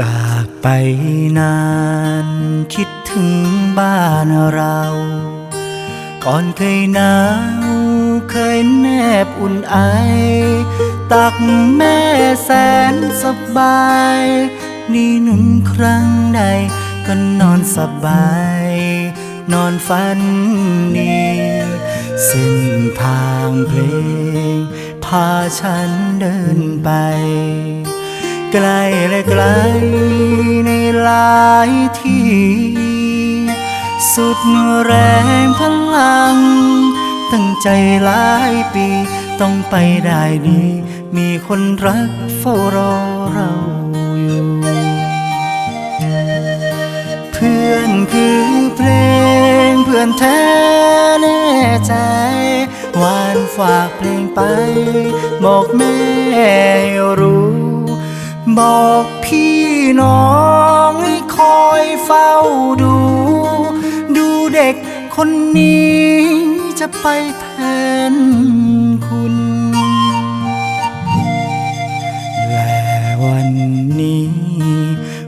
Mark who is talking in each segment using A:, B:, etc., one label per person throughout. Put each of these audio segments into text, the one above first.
A: จากไปนานคิดถึงบ้านเรา ก่อนเคยหนาวเคยแนบอุ่นไอ ตักแม่แสนสบาย นี่หนุนครั้งใดก็นอนสบาย นอนฝันดีเส้นทางเพลง พาฉันเดินไป ไกลและไกลในหลายที่ สุดแรงพลัง ตั้งใจหลายปี ต้องไปได้ดี มีคนรักเฝ้ารอเราอยู่ เพื่อนคือเพลงเพื่อนแท้แน่ใจวานฝากเพลงไป บอกแม่รู้ บอกพี่น้องให้คอยเฝ้าดู ดูเด็กคนนี้จะไปแทนคุณ และวันนี้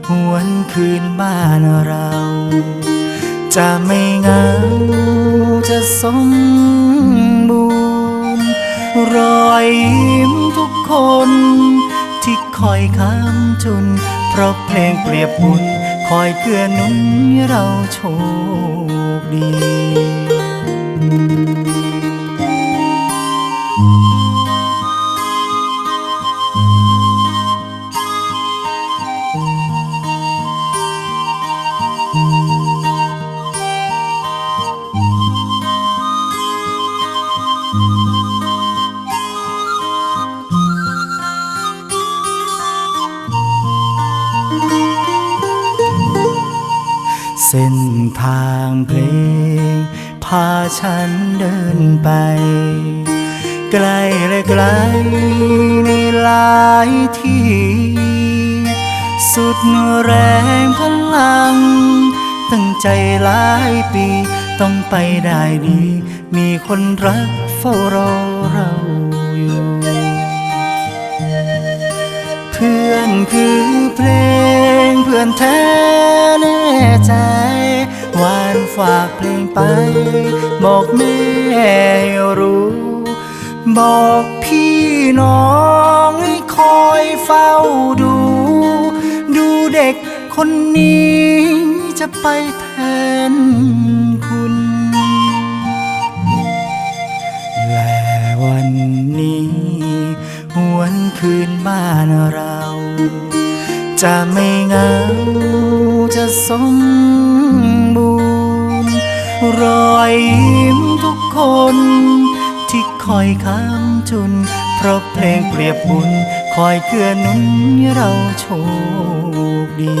A: หวนคืนบ้านเรา จะไม่เหงาจะสมบูรณ์ รอยยิ้มทุกคน ที่คอยค้ำจุน เพราะเพลงเปรียบบุญคอยเกื้อหนุนให้เราโชคดี เส้นทางเพลง พาฉันเดินไป ไกลและไกลในหลายที่ สุดแรงพลัง ตั้งใจหลายปี ต้องไปได้ดี มีคนรักเฝ้ารอเราอยู่ เพื่อนคือเพลงเพื่อนแท้ ฝากเพลงไป บอกแม่ให้รู้ บอกพี่น้องให้คอยเฝ้าดู ดูเด็กคนนี้จะไปแทนคุณ และวันนี้ หวนคืนบ้านเรา จะไม่เหงาจะสม รอยยิ้มทุกคน ที่คอยค้ำจุน เพราะเพลงเปรียบบุญ คอยเกื้อหนุนให้เราโชคดี